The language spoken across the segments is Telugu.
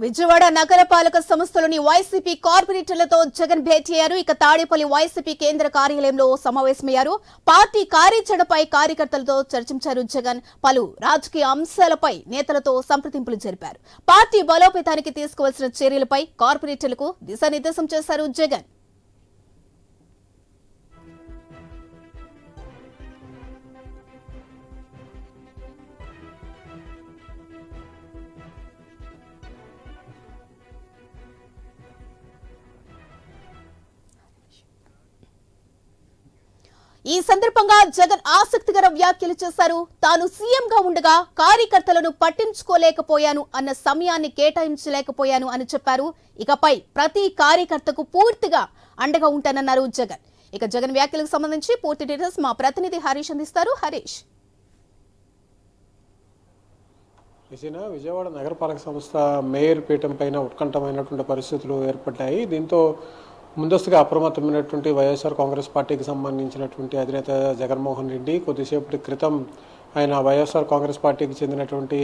విజయవాడ నగరపాలక సంస్థలోని వైసీపీ కార్పొరేటర్లతో జగన్ భేటీ అయ్యారు ఇక తాడేపల్లి వైసీపీ కేంద్ర కార్యాలయంలో సమావేశమయ్యారు. పార్టీ కార్యాచరణపై కార్యకర్తలతో చర్చించారు జగన్. పలు రాజకీయ అంశాలపై నేతలతో సంప్రదింపులు జరిపారు. పార్టీ బలోపేతానికి తీసుకోవాల్సిన చర్యలపై కార్పొరేటర్లకు దిశానిర్దేశం చేశారు జగన్. ఈ సందర్భంగా జగన్ ఆసక్తికర వ్యాఖ్యలు చేశారు. తాను సీఎంగా ఉండగా కార్యకర్తలను పట్టించుకోలేకపోయాను అన్న సమయాన్ని కేటాయించలేకపోయాను అని చెప్పారు. ఇకపై ప్రతి కార్యకర్తకు పూర్తిగా అండగా ఉంటానన్నారు జగన్. ఇక జగన్ వ్యాఖ్యలకు సంబంధించి పూర్తి డీటెయిల్స్ మా ప్రతినిధి హరీష్ అందిస్తారు. హరీష్. విజయన విజయవాడ నగరపాలక సంస్థ మేయర్ పీఠం పైన ఉత్కంఠమైనటువంటి పరిస్థితులు ఏర్పడ్డాయి. దీంతో ముందస్తుగా అప్రమత్తమైనటువంటి వైఎస్ఆర్ కాంగ్రెస్ పార్టీకి సంబంధించినటువంటి అధినేత జగన్మోహన్ రెడ్డి కొద్దిసేపటి క్రితం ఆయన వైఎస్ఆర్ కాంగ్రెస్ పార్టీకి చెందినటువంటి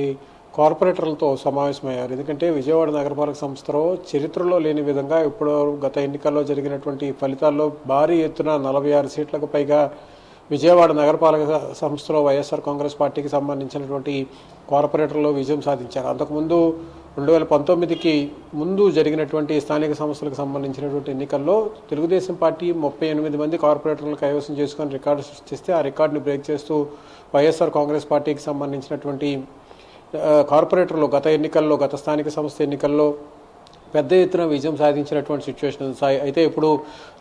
కార్పొరేటర్లతో సమావేశమయ్యారు. ఎందుకంటే విజయవాడ నగరపాలక సంస్థలో చరిత్రలో లేని విధంగా ఇప్పుడు గత ఎన్నికల్లో జరిగినటువంటి ఫలితాల్లో భారీ ఎత్తున నలభై ఆరు సీట్లకు పైగా విజయవాడ నగరపాలక సంస్థలో వైఎస్ఆర్ కాంగ్రెస్ పార్టీకి సంబంధించినటువంటి కార్పొరేటర్లో విజయం సాధించారు. అంతకుముందు రెండు వేల పంతొమ్మిదికి ముందు జరిగినటువంటి స్థానిక సంస్థలకు సంబంధించినటువంటి ఎన్నికల్లో తెలుగుదేశం పార్టీ ముప్పై ఎనిమిది మంది కార్పొరేటర్లు కైవసం చేసుకొని రికార్డు సృష్టిస్తే ఆ రికార్డును బ్రేక్ చేస్తూ వైఎస్ఆర్ కాంగ్రెస్ పార్టీకి సంబంధించినటువంటి కార్పొరేటర్లు గత ఎన్నికల్లో గత స్థానిక సంస్థ ఎన్నికల్లో పెద్ద ఎత్తున విజయం సాధించినటువంటి సిచ్యువేషన్ సాయి అయితే ఇప్పుడు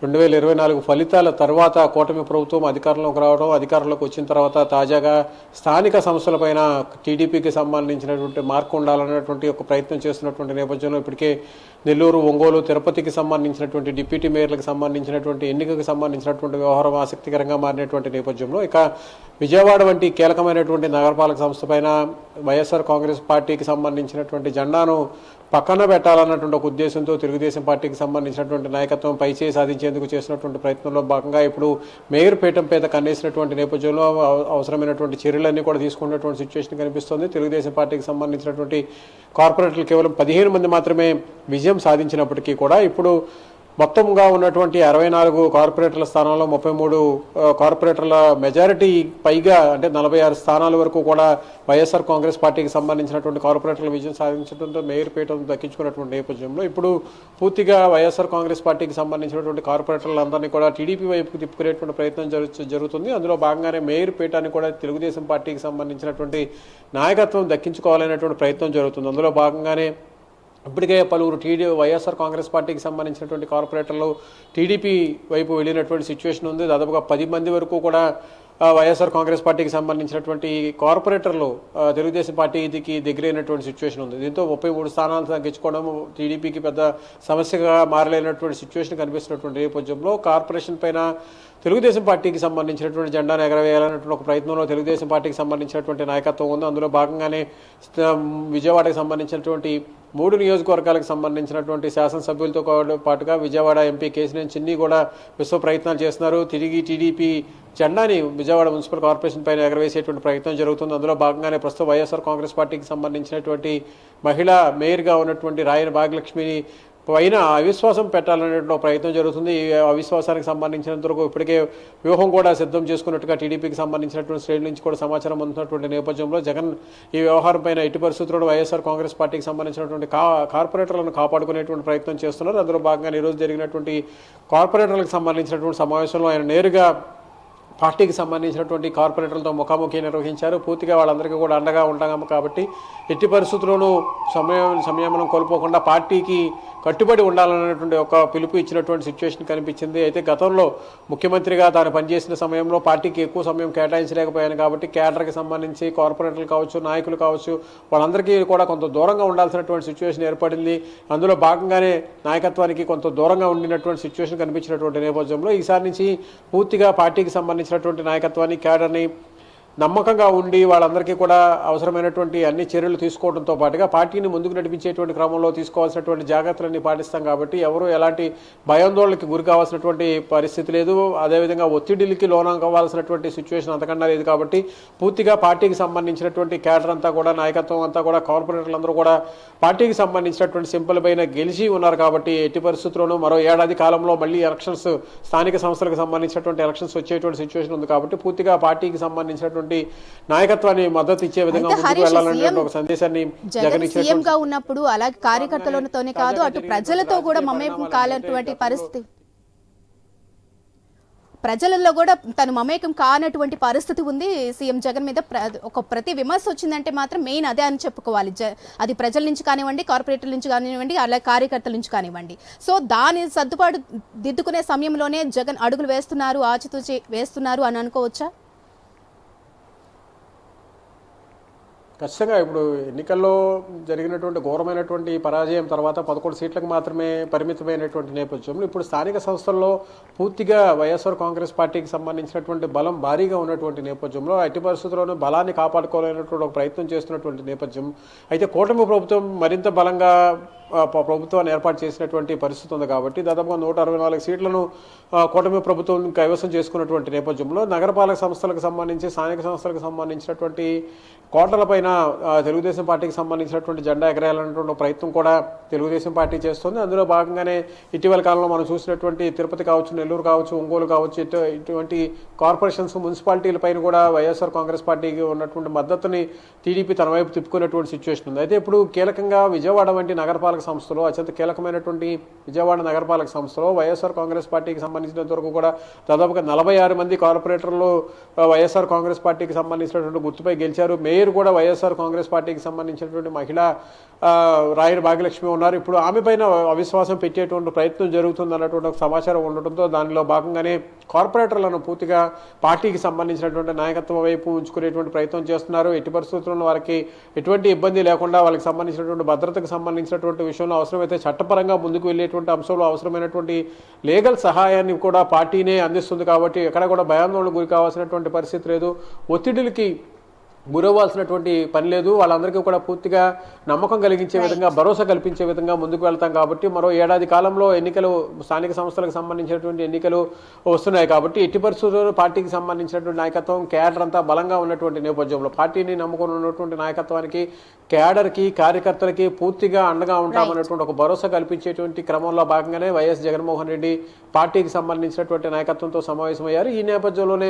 రెండు వేల ఇరవై నాలుగు ఫలితాల తర్వాత కూటమి ప్రభుత్వం అధికారంలోకి రావడం అధికారంలోకి వచ్చిన తర్వాత తాజాగా స్థానిక సంస్థలపైన టీడీపీకి సంబంధించినటువంటి మార్కు ఉండాలన్నటువంటి ఒక ప్రయత్నం చేస్తున్నటువంటి నేపథ్యంలో ఇప్పటికే నెల్లూరు ఒంగోలు తిరుపతికి సంబంధించినటువంటి డిప్యూటీ మేయర్లకు సంబంధించినటువంటి ఎన్నికకు సంబంధించినటువంటి వ్యవహారం ఆసక్తికరంగా మారినటువంటి నేపథ్యంలో ఇక విజయవాడ వంటి కీలకమైనటువంటి నగరపాలక సంస్థ పైన వైఎస్ఆర్ కాంగ్రెస్ పార్టీకి సంబంధించినటువంటి జెండాను పక్కన పెట్టాలన్నటువంటి ఒక ఉద్దేశంతో తెలుగుదేశం పార్టీకి సంబంధించినటువంటి నాయకత్వం పైచేయి సాధించేందుకు చేసినటువంటి ప్రయత్నంలో భాగంగా ఇప్పుడు మేయర్ పీఠం పేద కన్నేసినటువంటి నేపథ్యంలో అవసరమైనటువంటి చర్యలన్నీ కూడా తీసుకున్నటువంటి సిచ్యువేషన్ కనిపిస్తుంది. తెలుగుదేశం పార్టీకి సంబంధించినటువంటి కార్పొరేటర్లు కేవలం పదిహేను మంది మాత్రమే విజయం సాధించినప్పటికీ కూడా ఇప్పుడు మొత్తంగా ఉన్నటువంటి అరవై నాలుగు కార్పొరేటర్ల స్థానాల్లో ముప్పై మూడు కార్పొరేటర్ల మెజారిటీ పైగా అంటే నలభై ఆరు స్థానాల వరకు కూడా వైఎస్ఆర్ కాంగ్రెస్ పార్టీకి సంబంధించినటువంటి కార్పొరేటర్ల విజయం సాధించడంతో మేయర్ పీఠం దక్కించుకున్నటువంటి నేపథ్యంలో ఇప్పుడు పూర్తిగా వైఎస్ఆర్ కాంగ్రెస్ పార్టీకి సంబంధించినటువంటి కార్పొరేటర్లందరినీ కూడా టీడీపీ వైపుకు తిప్పుకునేటువంటి ప్రయత్నం జరుగుతుంది. అందులో భాగంగానే మేయర్ పీఠాన్ని కూడా తెలుగుదేశం పార్టీకి సంబంధించినటువంటి నాయకత్వం దక్కించుకోవాలనేటువంటి ప్రయత్నం జరుగుతుంది. అందులో భాగంగానే ఇప్పటికే పలువురు టీడీ వైఎస్ఆర్ కాంగ్రెస్ పార్టీకి సంబంధించినటువంటి కార్పొరేటర్లు టీడీపీ వైపు వెళ్ళినటువంటి సిచ్యువేషన్ ఉంది. దాదాపుగా పది మంది వరకు కూడా వైఎస్ఆర్ కాంగ్రెస్ పార్టీకి సంబంధించినటువంటి కార్పొరేటర్లు తెలుగుదేశం పార్టీకి దగ్గరైనటువంటి సిచ్యువేషన్ ఉంది. దీంతో ముప్పై మూడు స్థానాలు తగ్గించుకోవడం టీడీపీకి పెద్ద సమస్యగా మారలేనటువంటి సిచ్యువేషన్ కనిపిస్తున్నటువంటి నేపథ్యంలో కార్పొరేషన్ పైన తెలుగుదేశం పార్టీకి సంబంధించినటువంటి జెండాను ఎగరవేయాలన్నటువంటి ఒక ప్రయత్నంలో తెలుగుదేశం పార్టీకి సంబంధించినటువంటి నాయకత్వం ఉంది. అందులో భాగంగానే స్థ- విజయవాడకి సంబంధించినటువంటి మూడు నియోజకవర్గాలకు సంబంధించినటువంటి శాసనసభ్యులతో పాటుగా విజయవాడ ఎంపీ కేసినేని చిన్ని కూడా విశ్వ ప్రయత్నాలు చేస్తున్నారు. తిరిగి టీడీపీ జెండాని విజయవాడ మున్సిపల్ కార్పొరేషన్ పైన ఎగరవేసేటువంటి ప్రయత్నం జరుగుతుంది. అందులో భాగంగానే ప్రస్తుతం వైఎస్ఆర్ కాంగ్రెస్ పార్టీకి సంబంధించినటువంటి మహిళా మేయర్గా ఉన్నటువంటి రాయన భాగ్యలక్ష్మిని పైన అవిశ్వాసం పెట్టాలనేటువంటి ప్రయత్నం జరుగుతుంది. ఈ అవిశ్వాసానికి సంబంధించినంత వరకు ఇప్పటికే వ్యూహం కూడా సిద్ధం చేసుకున్నట్టుగా టీడీపీకి సంబంధించినటువంటి శ్రేణుల నుంచి కూడా సమాచారం అందుతున్నటువంటి నేపథ్యంలో జగన్ ఈ వ్యవహారం పైన ఎట్టి పరిస్థితుల్లో వైఎస్ఆర్ కాంగ్రెస్ పార్టీకి సంబంధించినటువంటి కా కార్పొరేటర్లను కాపాడుకునేటువంటి ప్రయత్నం చేస్తున్నారు. అందులో భాగంగా ఈరోజు జరిగినటువంటి కార్పొరేటర్లకు సంబంధించినటువంటి సమావేశంలో ఆయన నేరుగా పార్టీకి సంబంధించినటువంటి కార్పొరేటర్లతో ముఖాముఖి నిర్వహించారు. పూర్తిగా వాళ్ళందరికీ కూడా అండగా ఉంటాము కాబట్టి ఎట్టి పరిస్థితుల్లోనూ సమయం సంయమనం కోల్పోకుండా పార్టీకి కట్టుబడి ఉండాలనేటువంటి ఒక పిలుపు ఇచ్చినటువంటి సిచ్యువేషన్ కనిపించింది. అయితే గతంలో ముఖ్యమంత్రిగా తాను పనిచేసిన సమయంలో పార్టీకి ఎక్కువ సమయం కేటాయించలేకపోయాను కాబట్టి కేడర్కి సంబంధించి కార్పొరేటర్లు కావచ్చు నాయకులు కావచ్చు వాళ్ళందరికీ కూడా కొంత దూరంగా ఉండాల్సినటువంటి సిచ్యువేషన్ ఏర్పడింది. అందులో భాగంగానే నాయకత్వానికి కొంత దూరంగా ఉండినటువంటి సిచ్యువేషన్ కనిపించినటువంటి నేపథ్యంలో ఈసారి నుంచి పూర్తిగా పార్టీకి సంబంధించినటువంటి నాయకత్వాన్ని కేడర్ని నమ్మకంగా ఉండి వాళ్ళందరికీ కూడా అవసరమైనటువంటి అన్ని చర్యలు తీసుకోవడంతో పాటుగా పార్టీని ముందుకు నడిపించేటువంటి క్రమంలో తీసుకోవాల్సినటువంటి జాగ్రత్తలన్నీ పాటిస్తాం కాబట్టి ఎవరు ఎలాంటి భయాందోళనకి గురి కావాల్సినటువంటి పరిస్థితి లేదు. అదేవిధంగా ఒత్తిడికి లోనవ్వాల్సినటువంటి సిచ్యువేషన్ అంతకన్నా లేదు కాబట్టి పూర్తిగా పార్టీకి సంబంధించినటువంటి క్యాడర్ అంతా కూడా నాయకత్వం అంతా కూడా కార్పొరేటర్లందరూ కూడా పార్టీకి సంబంధించినటువంటి సింపుల్ పైన గెలిచి ఉన్నారు కాబట్టి ఎట్టి పరిస్థితుల్లోనూ మరో ఏడాది కాలంలో మళ్ళీ ఎలక్షన్స్ స్థానిక సంస్థలకు సంబంధించినటువంటి ఎలక్షన్స్ వచ్చేటువంటి సిచ్యువేషన్ ఉంది కాబట్టి పూర్తిగా పార్టీకి సంబంధించినటువంటి నాయకత్వాన్ని మద్దతు ఇచ్చే విధంగా ముందుకు వెళ్ళాలనే ఒక సందేశాన్ని జగన్ సీఎం గా ఉన్నప్పుడు అలాగే కార్యకర్తలతోనే కాదు అటు ప్రజలతో కూడా మమేకం కానటువంటి పరిస్థితి. ప్రజలలో కూడా తను మమేకం కానటువంటి పరిస్థితి ఉంది. సీఎం జగన్ మీద ఒక ప్రతి విమర్శ వచ్చిందంటే మాత్రం మెయిన్ అదే అని చెప్పుకోవాలి. అది ప్రజల నుంచి కానివ్వండి కార్పొరేటర్ల నుంచి కానివ్వండి అలాగే కార్యకర్తల నుంచి కానివ్వండి. సో దాని సర్దుబాటు దిద్దుకునే సమయంలోనే జగన్ అడుగులు వేస్తున్నారు ఆచితూచి వేస్తున్నారు అని అనుకోవచ్చా? ఖచ్చితంగా ఇప్పుడు ఎన్నికల్లో జరిగినటువంటి ఘోరమైనటువంటి పరాజయం తర్వాత పదకొండు సీట్లకు మాత్రమే పరిమితమైనటువంటి నేపథ్యంలో ఇప్పుడు స్థానిక సంస్థల్లో పూర్తిగా వైఎస్ఆర్ కాంగ్రెస్ పార్టీకి సంబంధించినటువంటి బలం భారీగా ఉన్నటువంటి నేపథ్యంలో ఎట్టి పరిస్థితుల్లోనూ బలాన్ని కాపాడుకోలేనటువంటి ఒక ప్రయత్నం చేస్తున్నటువంటి నేపథ్యం. అయితే కూటమి ప్రభుత్వం మరింత బలంగా ప్రభుత్వాన్ని ఏర్పాటు చేసినటువంటి పరిస్థితి ఉంది కాబట్టి దాదాపుగా నూట అరవై నాలుగు సీట్లను కూటమి ప్రభుత్వం కైవసం చేసుకున్నటువంటి నేపథ్యంలో నగరపాలక సంస్థలకు సంబంధించి స్థానిక సంస్థలకు సంబంధించినటువంటి కోటలపైన తెలుగుదేశం పార్టీకి సంబంధించినటువంటి జెండా ఎగరేయాలన్నటువంటి ప్రయత్నం కూడా తెలుగుదేశం పార్టీ చేస్తుంది. అందులో భాగంగానే ఇటీవల కాలంలో మనం చూసినటువంటి తిరుపతి కావచ్చు నెల్లూరు కావచ్చు ఒంగోలు కావచ్చు ఇటువంటి కార్పొరేషన్స్ మున్సిపాలిటీల పైన కూడా వైఎస్ఆర్ కాంగ్రెస్ పార్టీకి ఉన్నటువంటి మద్దతుని టీడీపీ తన వైపు తిప్పుకునేటువంటి సిచ్యువేషన్ ఉంది. అయితే ఇప్పుడు కీలకంగా విజయవాడ వంటి నగరపాలక సంస్థలో అత్యంత కీలకమైనటువంటి విజయవాడ నగరపాలక సంస్థలో వైఎస్ఆర్ కాంగ్రెస్ పార్టీకి సంబంధించినంత వరకు కూడా దాదాపుగా నలభై ఆరు మంది కార్పొరేటర్లు వైఎస్ఆర్ కాంగ్రెస్ పార్టీకి సంబంధించినటువంటి గుర్తుపై గెలిచారు. మేయర్ కూడా వైఎస్ఆర్ కాంగ్రెస్ పార్టీకి సంబంధించినటువంటి మహిళ ఆ, రాయని భాగ్యలక్ష్మి ఉన్నారు. ఇప్పుడు ఆమె పైన అవిశ్వాసం పెట్టేటువంటి ప్రయత్నం జరుగుతుంది అన్నటువంటి సమాచారం ఉండటంతో దానిలో భాగంగానే కార్పొరేటర్లను పూర్తిగా పార్టీకి సంబంధించినటువంటి నాయకత్వం వైపు ఉంచుకునేటువంటి ప్రయత్నం చేస్తున్నారు. ఎట్టి పరిస్థితుల్లో వారికి ఎటువంటి ఇబ్బంది లేకుండా వాళ్ళకి సంబంధించినటువంటి భద్రతకు సంబంధించినటువంటి విషయంలో అవసరమైతే చట్టపరంగా ముందుకు వెళ్ళేటువంటి అంశంలో అవసరమైనటువంటి లీగల్ సహాయాన్ని కూడా పార్టీనే అందిస్తుంది కాబట్టి ఎక్కడ కూడా భయాందోళన గురి కావాల్సినటువంటి పరిస్థితి లేదు. ఒత్తిడికి గురవ్వాల్సినటువంటి పని లేదు. వాళ్ళందరికీ కూడా పూర్తిగా నమ్మకం కలిగించే విధంగా భరోసా కల్పించే విధంగా ముందుకు వెళ్తాం కాబట్టి మరో ఏడాది కాలంలో ఎన్నికలు స్థానిక సంస్థలకు సంబంధించినటువంటి ఎన్నికలు వస్తున్నాయి కాబట్టి ఎట్టి పరిస్థితుల్లో పార్టీకి సంబంధించినటువంటి నాయకత్వం క్యాడర్ అంతా బలంగా ఉన్నటువంటి నేపథ్యంలో పార్టీని నమ్ముకొని ఉన్నటువంటి నాయకత్వానికి క్యాడర్కి కార్యకర్తలకి పూర్తిగా అండగా ఉంటామన్నటువంటి ఒక భరోసా కల్పించేటువంటి క్రమంలో భాగంగానే వైఎస్ జగన్మోహన్ రెడ్డి పార్టీకి సంబంధించినటువంటి నాయకత్వంతో సమావేశమయ్యారు. ఈ నేపథ్యంలోనే